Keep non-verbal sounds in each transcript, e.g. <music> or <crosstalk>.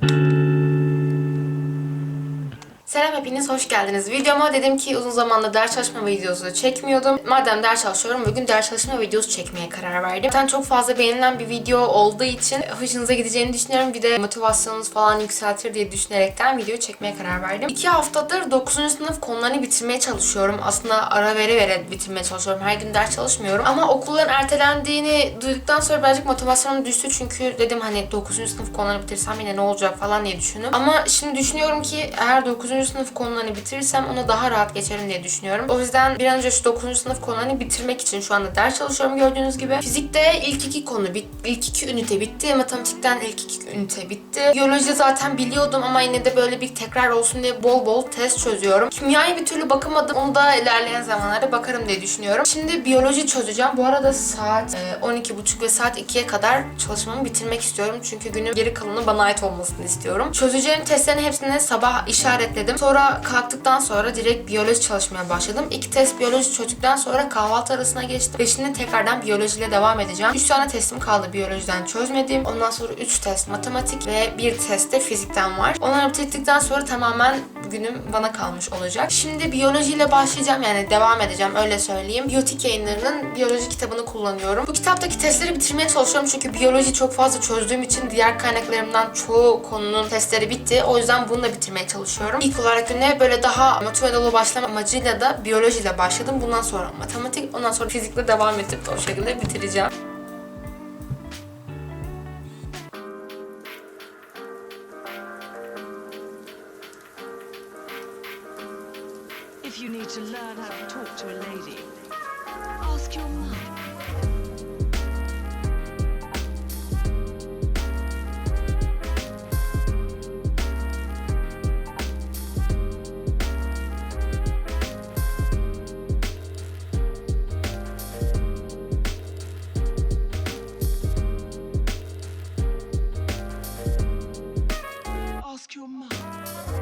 Thank you. Selam hepiniz, hoş geldiniz. Videoma dedim ki uzun zamandır ders çalışma videosu çekmiyordum. Madem ders çalışıyorum, bugün ders çalışma videosu çekmeye karar verdim. Zaten çok fazla beğenilen bir video olduğu için hoşunuza gideceğini düşünüyorum. Bir de motivasyonunuz falan yükseltir diye düşünerekten video çekmeye karar verdim. İki haftadır 9. sınıf konularını bitirmeye çalışıyorum. Aslında ara vere vere bitirmeye çalışıyorum. Her gün ders çalışmıyorum. Ama okulların ertelendiğini duyduktan sonra birazcık motivasyonum düştü. Çünkü dedim hani 9. sınıf konularını bitirsem yine ne olacak falan diye düşündüm. Ama şimdi düşünüyorum ki eğer 9 sınıf konularını bitirirsem ona daha rahat geçerim diye düşünüyorum. O yüzden bir an önce şu 9. sınıf konularını bitirmek için şu anda ders çalışıyorum gördüğünüz gibi. Fizikte ilk iki konu bit ilk iki ünite bitti. Matematikten ilk iki ünite bitti. Biyolojide zaten biliyordum ama yine de böyle bir tekrar olsun diye bol bol test çözüyorum. Kimyayı bir türlü bakamadım. Onu da ilerleyen zamanlarda bakarım diye düşünüyorum. Şimdi biyoloji çözeceğim. Bu arada saat e, 12.30 ve saat 2'ye kadar çalışmamı bitirmek istiyorum. Çünkü günün geri kalanı bana ait olmasını istiyorum. Çözeceğim testlerin hepsini sabah işaretledim. Sonra kalktıktan sonra direkt biyoloji çalışmaya başladım. İki test biyoloji çözdükten sonra kahvaltı arasına geçtim. Ve şimdi tekrardan biyolojiyle devam edeceğim. 3 tane testim kaldı biyolojiden çözmediğim. Ondan sonra 3 test matematik ve bir test de fizikten var. Onları bitirdikten sonra tamamen günüm bana kalmış olacak. Şimdi biyolojiyle başlayacağım yani devam edeceğim öyle söyleyeyim. Biyotik yayınlarının biyoloji kitabını kullanıyorum. Bu kitaptaki testleri bitirmeye çalışıyorum çünkü biyoloji çok fazla çözdüğüm için diğer kaynaklarımdan çoğu konunun testleri bitti. O yüzden bunu da bitirmeye çalışıyorum. İlk olarak güne böyle daha motive dolu başlama amacıyla da biyolojiyle başladım. Bundan sonra matematik, ondan sonra fizikle devam edip o şekilde bitireceğim. You need to learn how to talk to a lady, ask your mum. Ask your mum.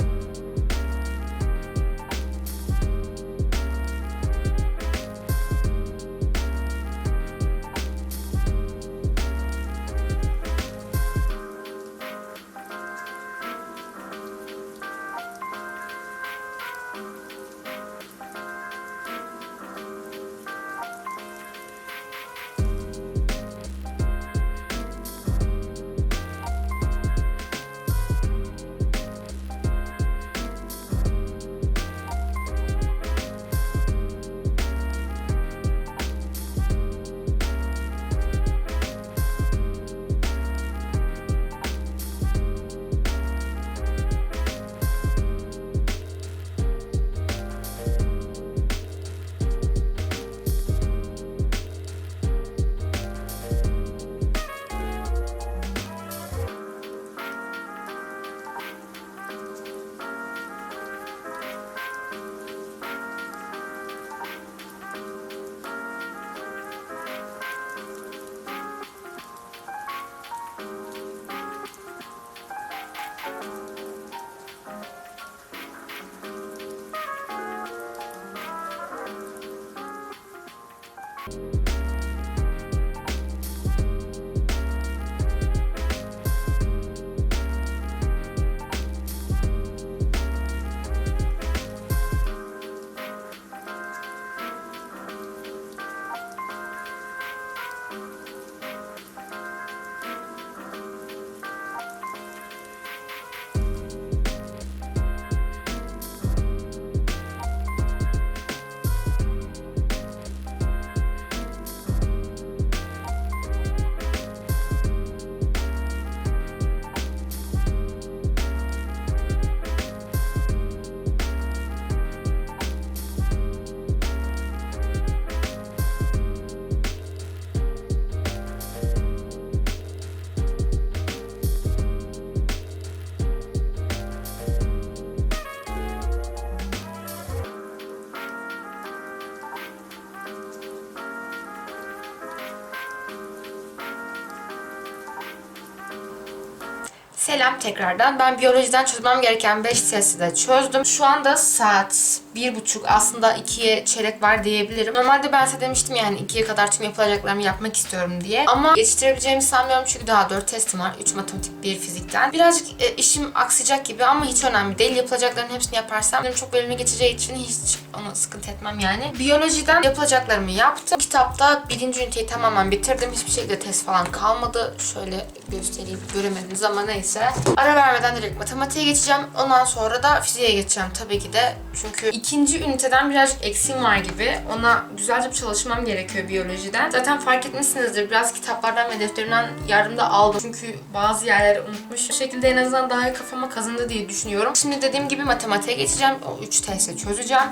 Selam tekrardan. Ben biyolojiden çözmem gereken 5 testi de çözdüm. Şu anda saat bir buçuk aslında ikiye çeyrek var diyebilirim. Normalde ben size demiştim yani ikiye kadar tüm yapılacaklarımı yapmak istiyorum diye. Ama yetiştirebileceğimi sanmıyorum çünkü daha dört testim var. Üç matematik, bir fizikten. Birazcık e, işim aksayacak gibi ama hiç önemli değil. Yapılacakların hepsini yaparsam benim çok verimli geçeceği için hiç onu sıkıntı etmem yani. Biyolojiden yapılacaklarımı yaptım. Kitapta birinci üniteyi tamamen bitirdim. Hiçbir şekilde test falan kalmadı. Şöyle göstereyim göremediniz ama neyse. Ara vermeden direkt matematiğe geçeceğim. Ondan sonra da fiziğe geçeceğim tabii ki de. Çünkü ikinci üniteden birazcık eksiğim var gibi. Ona güzelce çalışmam gerekiyor biyolojiden. Zaten fark etmişsinizdir. Biraz kitaplardan ve defterimden yardım da aldım. Çünkü bazı yerleri unutmuş. Bu şekilde en azından daha iyi kafama kazındı diye düşünüyorum. Şimdi dediğim gibi matematiğe geçeceğim. O 3 testi çözeceğim.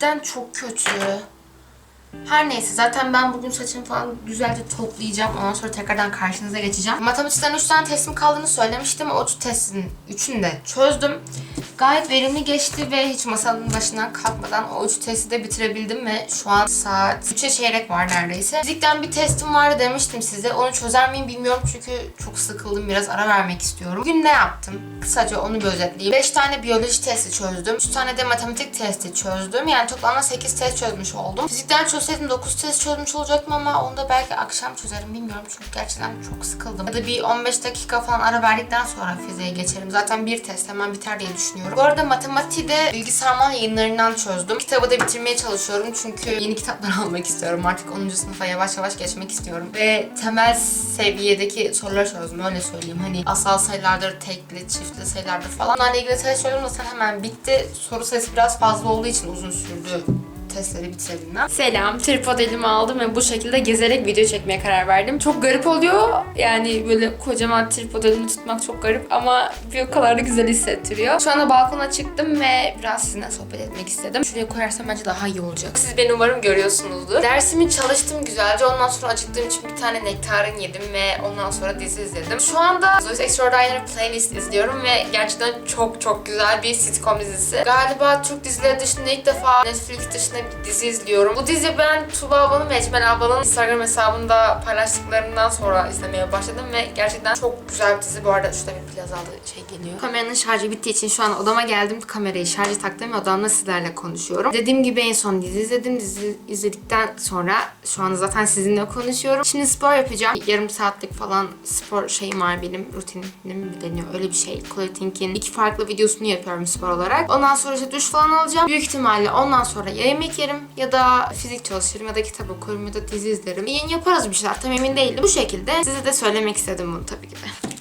Cidden çok kötü. Her neyse zaten ben bugün saçımı falan güzelce toplayacağım. Ondan sonra tekrardan karşınıza geçeceğim. Matematikten 3 tane testim kaldığını söylemiştim. O testin 3'ünü de çözdüm. Gayet verimli geçti ve hiç masanın başından kalkmadan o 3 testi de bitirebildim ve şu an saat 3'e çeyrek var neredeyse. Fizikten bir testim vardı demiştim size. Onu çözer miyim bilmiyorum çünkü çok sıkıldım. Biraz ara vermek istiyorum. Bugün ne yaptım? Kısaca onu bir özetleyeyim. 5 tane biyoloji testi çözdüm. 3 tane de matematik testi çözdüm. Yani toplamda 8 test çözmüş oldum. Fizikten çözseydim 9 test çözmüş olacaktım ama onu da belki akşam çözerim bilmiyorum çünkü gerçekten çok sıkıldım. Ya da bir 15 dakika falan ara verdikten sonra fiziğe geçerim. Zaten bir test hemen biter diye düşünüyorum. Bu arada matematiği de bilgisayar yayınlarından çözdüm. Kitabı da bitirmeye çalışıyorum çünkü yeni kitaplar <laughs> almak istiyorum. Artık 10. sınıfa yavaş yavaş geçmek istiyorum. Ve temel seviyedeki soruları çözdüm öyle söyleyeyim. Hani asal sayılardır, tekli, çiftli sayılardır falan. Bunlarla ilgili çözdüm zaten hemen bitti. Soru sayısı biraz fazla olduğu için uzun sürdü testleri bitirebilmem. Selam. Tripod elime aldım ve bu şekilde gezerek video çekmeye karar verdim. Çok garip oluyor. Yani böyle kocaman tripod elimi tutmak çok garip ama bir o kadar da güzel hissettiriyor. Şu anda balkona çıktım ve biraz sizinle sohbet etmek istedim. Şuraya koyarsam bence daha iyi olacak. Siz beni umarım görüyorsunuzdur. Dersimi çalıştım güzelce. Ondan sonra acıktığım için bir tane nektarin yedim ve ondan sonra dizi izledim. Şu anda Zoe's Extraordinary Playlist izliyorum ve gerçekten çok çok güzel bir sitcom dizisi. Galiba Türk dizileri dışında ilk defa Netflix dışında bir dizi izliyorum. Bu dizi ben Tuba ablanın ve Ecmel ablanın Instagram hesabında paylaştıklarından sonra izlemeye başladım ve gerçekten çok güzel bir dizi. Bu arada şurada bir plazalı şey geliyor. Kameranın şarjı bittiği için şu an odama geldim. Kamerayı şarja taktım ve odamda sizlerle konuşuyorum. Dediğim gibi en son dizi izledim. Dizi izledikten sonra şu an zaten sizinle konuşuyorum. Şimdi spor yapacağım. Yarım saatlik falan spor şeyim var benim. Rutinim mi deniyor öyle bir şey. Clothing'in iki farklı videosunu yapıyorum spor olarak. Ondan sonra işte duş falan alacağım. Büyük ihtimalle ondan sonra ya yemek yerim ya da fizik çalışırım ya da kitap okurum ya da dizi izlerim. Yayın yaparız bir şeyler tam emin değilim. Bu şekilde size de söylemek istedim bunu tabii ki de.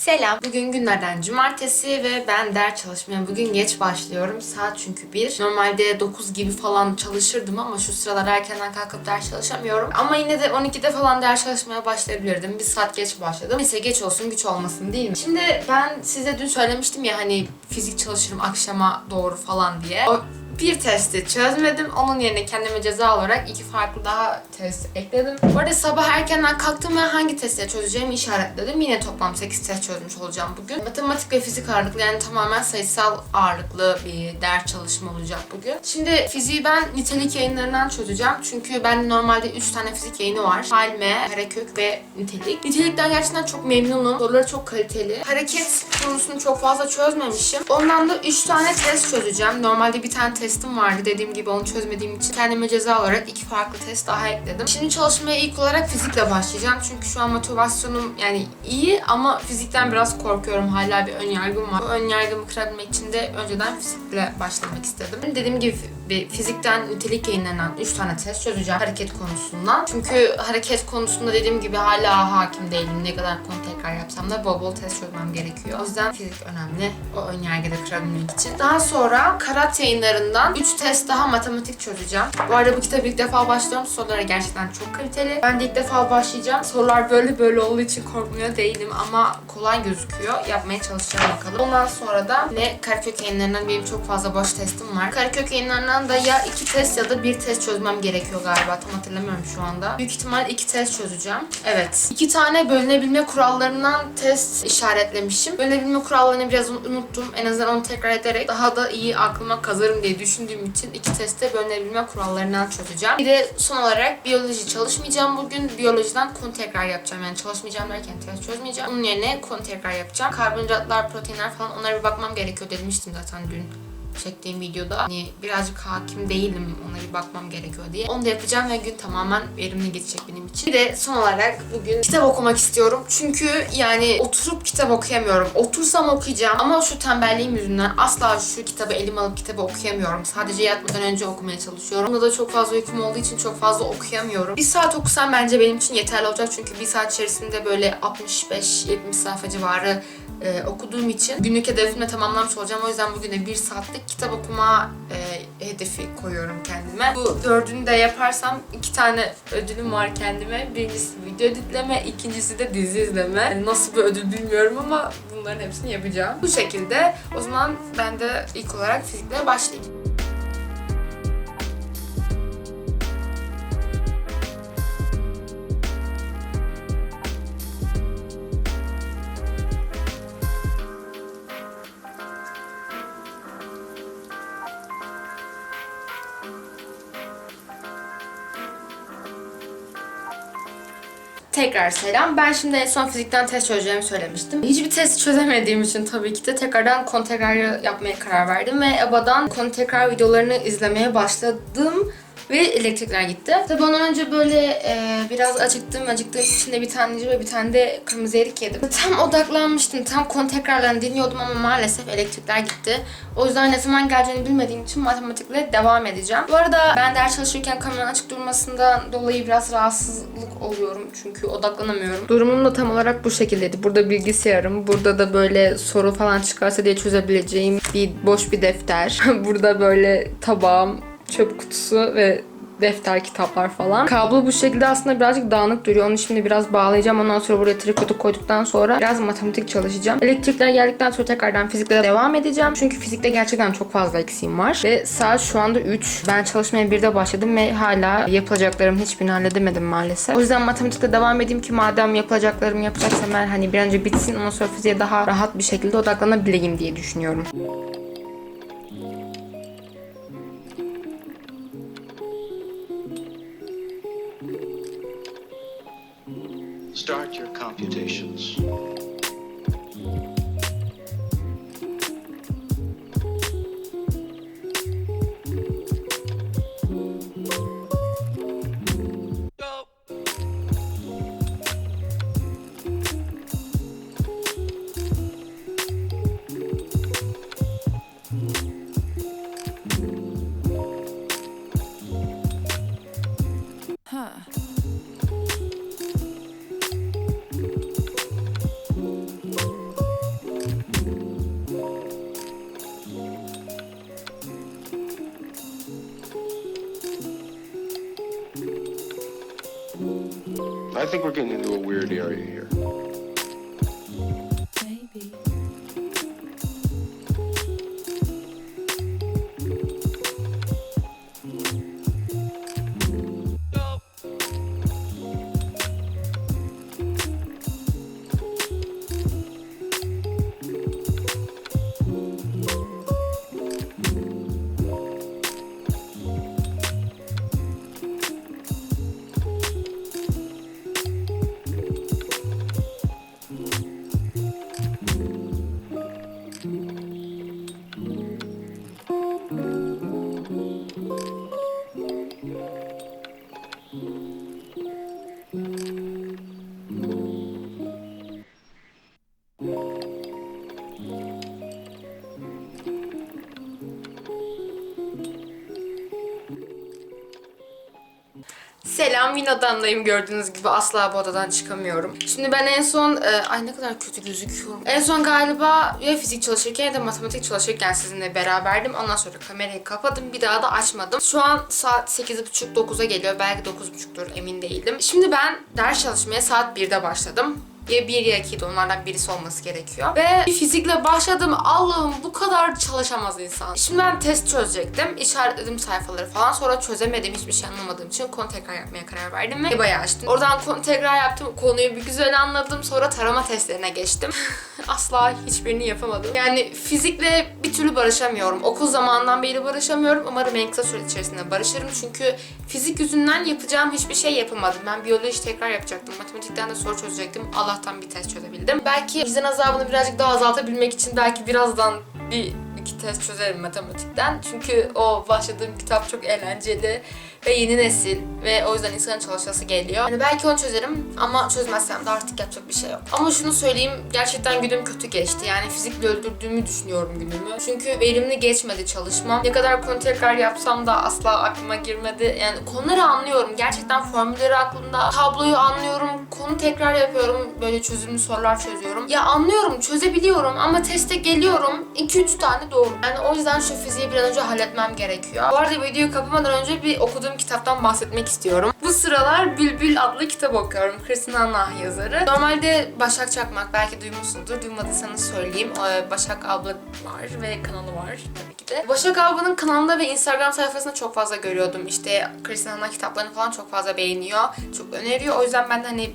Selam. Bugün günlerden cumartesi ve ben ders çalışmaya bugün geç başlıyorum. Saat çünkü 1. Normalde 9 gibi falan çalışırdım ama şu sıralar erkenden kalkıp ders çalışamıyorum. Ama yine de 12'de falan ders çalışmaya başlayabilirdim. Bir saat geç başladım. Neyse geç olsun güç olmasın değil mi? Şimdi ben size dün söylemiştim ya hani fizik çalışırım akşama doğru falan diye. O bir testi çözmedim. Onun yerine kendime ceza olarak iki farklı daha test ekledim. Bu arada sabah erkenden kalktım ve hangi testleri çözeceğimi işaretledim. Yine toplam 8 test çözmüş olacağım bugün. Matematik ve fizik ağırlıklı yani tamamen sayısal ağırlıklı bir ders çalışma olacak bugün. Şimdi fiziği ben nitelik yayınlarından çözeceğim. Çünkü bende normalde 3 tane fizik yayını var. Halme, karekök ve nitelik. Nitelikten gerçekten çok memnunum. Soruları çok kaliteli. Hareket konusunu çok fazla çözmemişim. Ondan da 3 tane test çözeceğim. Normalde bir tane test testim vardı. Dediğim gibi onu çözmediğim için kendime ceza olarak iki farklı test daha ekledim. Şimdi çalışmaya ilk olarak fizikle başlayacağım. Çünkü şu an motivasyonum yani iyi ama fizikten biraz korkuyorum. Hala bir ön yargım var. Bu ön yargımı kırabilmek için de önceden fizikle başlamak istedim. Dediğim gibi bir fizikten nitelik yayınlanan 3 tane test çözeceğim hareket konusundan. Çünkü hareket konusunda dediğim gibi hala hakim değilim. Ne kadar konu tekrar yapsam da bol bol test çözmem gerekiyor. O yüzden fizik önemli. O ön yargıda kırabilmek için. Daha sonra Karat yayınlarından 3 test daha matematik çözeceğim. Bu arada bu kitaba ilk defa başlıyorum. Soruları gerçekten çok kaliteli. Ben de ilk defa başlayacağım. Sorular böyle böyle olduğu için korkmuyor değilim ama kolay gözüküyor. Yapmaya çalışacağım bakalım. Ondan sonra da ne Karakök yayınlarından benim çok fazla boş testim var. Karakök yayınlarından da ya iki test ya da bir test çözmem gerekiyor galiba. Tam hatırlamıyorum şu anda. Büyük ihtimal iki test çözeceğim. Evet. İki tane bölünebilme kurallarından test işaretlemişim. Bölünebilme kurallarını biraz unuttum. En azından onu tekrar ederek daha da iyi aklıma kazarım diye düşündüğüm için iki testte bölünebilme kurallarından çözeceğim. Bir de son olarak biyoloji çalışmayacağım bugün. Biyolojiden konu tekrar yapacağım. Yani çalışmayacağım derken test çözmeyeceğim. Onun yerine konu tekrar yapacağım. Karbonhidratlar, proteinler falan onlara bir bakmam gerekiyor demiştim zaten dün çektiğim videoda. Hani birazcık hakim değilim ona bir bakmam gerekiyor diye. Onu da yapacağım ve gün tamamen verimli geçecek benim için. Bir de son olarak bugün kitap okumak istiyorum. Çünkü yani oturup kitap okuyamıyorum. Otursam okuyacağım ama şu tembelliğim yüzünden asla şu kitabı elim alıp kitabı okuyamıyorum. Sadece yatmadan önce okumaya çalışıyorum. Bunda da çok fazla uykum olduğu için çok fazla okuyamıyorum. Bir saat okusam bence benim için yeterli olacak. Çünkü bir saat içerisinde böyle 65-70 sayfa civarı e, okuduğum için günlük hedefimi tamamlamış olacağım. O yüzden bugün bir saatlik kitap okuma e, hedefi koyuyorum kendime. Bu dördünü de yaparsam iki tane ödülüm var kendime. Birincisi video editleme, ikincisi de dizi izleme. Yani nasıl bir ödül bilmiyorum ama bunların hepsini yapacağım. Bu şekilde o zaman ben de ilk olarak fizikle başlayayım. Tekrar selam. Ben şimdi en son fizikten test çözeceğimi söylemiştim. Hiçbir test çözemediğim için tabii ki de tekrardan konu tekrarı yapmaya karar verdim ve EBA'dan konu tekrar videolarını izlemeye başladım ve elektrikler gitti. Tabii ondan önce böyle e, biraz acıktım. Acıktığım için de bir tane ve bir tane de kırmızı erik yedim. Tam odaklanmıştım. Tam konu tekrarlarını dinliyordum ama maalesef elektrikler gitti. O yüzden ne zaman geleceğini bilmediğim için matematikle devam edeceğim. Bu arada ben ders çalışırken kameranın açık durmasından dolayı biraz rahatsızlık oluyorum. Çünkü odaklanamıyorum. Durumum da tam olarak bu şekildeydi. Burada bilgisayarım. Burada da böyle soru falan çıkarsa diye çözebileceğim bir boş bir defter. <laughs> burada böyle tabağım, çöp kutusu ve defter, kitaplar falan. Kablo bu şekilde aslında birazcık dağınık duruyor. Onu şimdi biraz bağlayacağım. Ondan sonra buraya tripod'u koyduktan sonra biraz matematik çalışacağım. Elektrikler geldikten sonra tekrardan fizikle devam edeceğim. Çünkü fizikte gerçekten çok fazla eksiğim var. Ve saat şu anda 3. Ben çalışmaya 1'de başladım ve hala yapılacaklarımın hiçbirini halledemedim maalesef. O yüzden matematikte devam edeyim ki madem yapılacaklarımı yapacaksam ben hani bir önce bitsin ondan sonra fiziğe daha rahat bir şekilde odaklanabileyim diye düşünüyorum. Start your computations. I think we're getting into a weird area here. Yine odamdayım gördüğünüz gibi asla bu odadan çıkamıyorum. Şimdi ben en son e, ay ne kadar kötü gözüküyorum. En son galiba ya fizik çalışırken ya da matematik çalışırken sizinle beraberdim. Ondan sonra kamerayı kapadım. Bir daha da açmadım. Şu an saat 8.30-9'a geliyor. Belki 9.30'dur emin değilim. Şimdi ben ders çalışmaya saat 1'de başladım. Ya 1 ya 2 onlardan birisi olması gerekiyor. Ve bir fizikle başladım. Allah'ım bu kadar çalışamaz insan. Şimdi ben test çözecektim. İşaretledim sayfaları falan. Sonra çözemedim. Hiçbir şey anlamadığım için konu tekrar yapmaya karar verdim ve bayağı açtım. Oradan konu tekrar yaptım. Konuyu bir güzel anladım. Sonra tarama testlerine geçtim. <laughs> Asla hiçbirini yapamadım. Yani fizikle bir türlü barışamıyorum. Okul zamanından beri barışamıyorum. Umarım en kısa süre içerisinde barışırım. Çünkü fizik yüzünden yapacağım hiçbir şey yapamadım. Ben biyoloji tekrar yapacaktım. Matematikten de soru çözecektim. Allah'tan bir test çözebildim. Belki vicdan azabını birazcık daha azaltabilmek için belki birazdan bir iki test çözerim matematikten. Çünkü o başladığım kitap çok eğlenceli ve yeni nesil ve o yüzden insanın çalışası geliyor. Hani belki onu çözerim ama çözmezsem de artık yapacak bir şey yok. Ama şunu söyleyeyim gerçekten günüm kötü geçti. Yani fizikle öldürdüğümü düşünüyorum günümü. Çünkü verimli geçmedi çalışmam. Ne kadar konu tekrar yapsam da asla aklıma girmedi. Yani konuları anlıyorum. Gerçekten formülleri aklımda. Tabloyu anlıyorum. Konu tekrar yapıyorum. Böyle çözümlü sorular çözüyorum. Ya anlıyorum, çözebiliyorum ama teste geliyorum. 2-3 tane doğru. Yani o yüzden şu fiziği bir an önce halletmem gerekiyor. Bu arada videoyu kapamadan önce bir okuduğum kitaptan bahsetmek istiyorum. Bu sıralar Bülbül adlı kitap okuyorum. Kristin Anna yazarı. Normalde Başak Çakmak belki duymuşsunuzdur. Duymadıysanız söyleyeyim. Ee, Başak abla var ve kanalı var tabii ki de. Başak ablanın kanalında ve Instagram sayfasında çok fazla görüyordum. İşte Kristin Anna kitaplarını falan çok fazla beğeniyor. Çok öneriyor. O yüzden ben de hani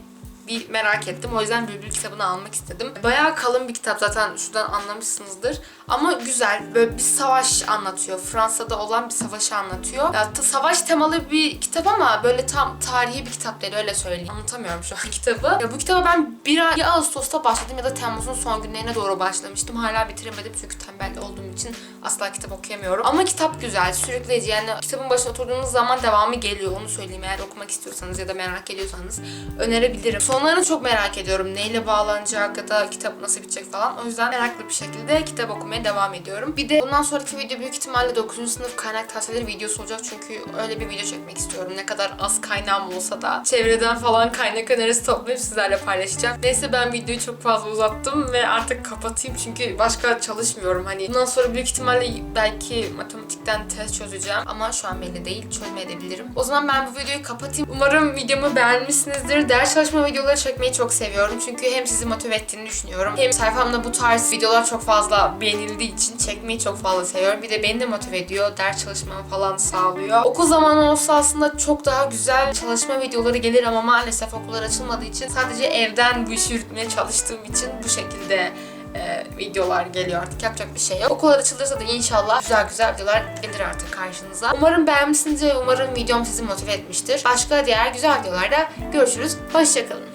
bir merak ettim. O yüzden Bülbül kitabını almak istedim. Bayağı kalın bir kitap zaten şuradan anlamışsınızdır. Ama güzel. Böyle bir savaş anlatıyor. Fransa'da olan bir savaşı anlatıyor. Ya savaş temalı bir kitap ama böyle tam tarihi bir kitap değil öyle söyleyeyim. Anlatamıyorum şu an <laughs> kitabı. Ya bu kitaba ben bir ay ya Ağustos'ta başladım ya da Temmuz'un son günlerine doğru başlamıştım. Hala bitiremedim çünkü tembel olduğum için asla kitap okuyamıyorum. Ama kitap güzel, sürükleyici. Yani kitabın başına oturduğunuz zaman devamı geliyor. Onu söyleyeyim eğer okumak istiyorsanız ya da merak ediyorsanız önerebilirim. Sonlarını çok merak ediyorum. Neyle bağlanacak ya da kitap nasıl bitecek falan. O yüzden meraklı bir şekilde kitap okumaya devam ediyorum. Bir de bundan sonraki video büyük ihtimalle 9. sınıf kaynak tavsiyeleri videosu olacak. Çünkü öyle bir video çekmek istiyorum. Ne kadar az kaynağım olsa da çevreden falan kaynak önerisi toplayıp sizlerle paylaşacağım. Neyse ben videoyu çok fazla uzattım ve artık kapatayım çünkü başka çalışmıyorum. Hani bundan sonra büyük ihtimalle belki matematikten test çözeceğim ama şu an belli değil. Çözmeyebilirim. O zaman ben bu videoyu kapatayım. Umarım videomu beğenmişsinizdir. Ders çalışma videoları çekmeyi çok seviyorum. Çünkü hem sizi motive ettiğini düşünüyorum. Hem sayfamda bu tarz videolar çok fazla beğenildiği için çekmeyi çok fazla seviyorum. Bir de beni de motive ediyor. Ders çalışmamı falan sağlıyor. Okul zamanı olsa aslında çok daha güzel çalışma videoları gelir ama maalesef okullar açılmadığı için sadece evden bu işi yürütmeye çalıştığım için bu şekilde e, videolar geliyor artık yapacak bir şey yok. Okullar açılırsa da inşallah güzel güzel videolar gelir artık karşınıza. Umarım beğenmişsiniz ve umarım videom sizi motive etmiştir. Başka diğer güzel videolarda görüşürüz. Hoşçakalın.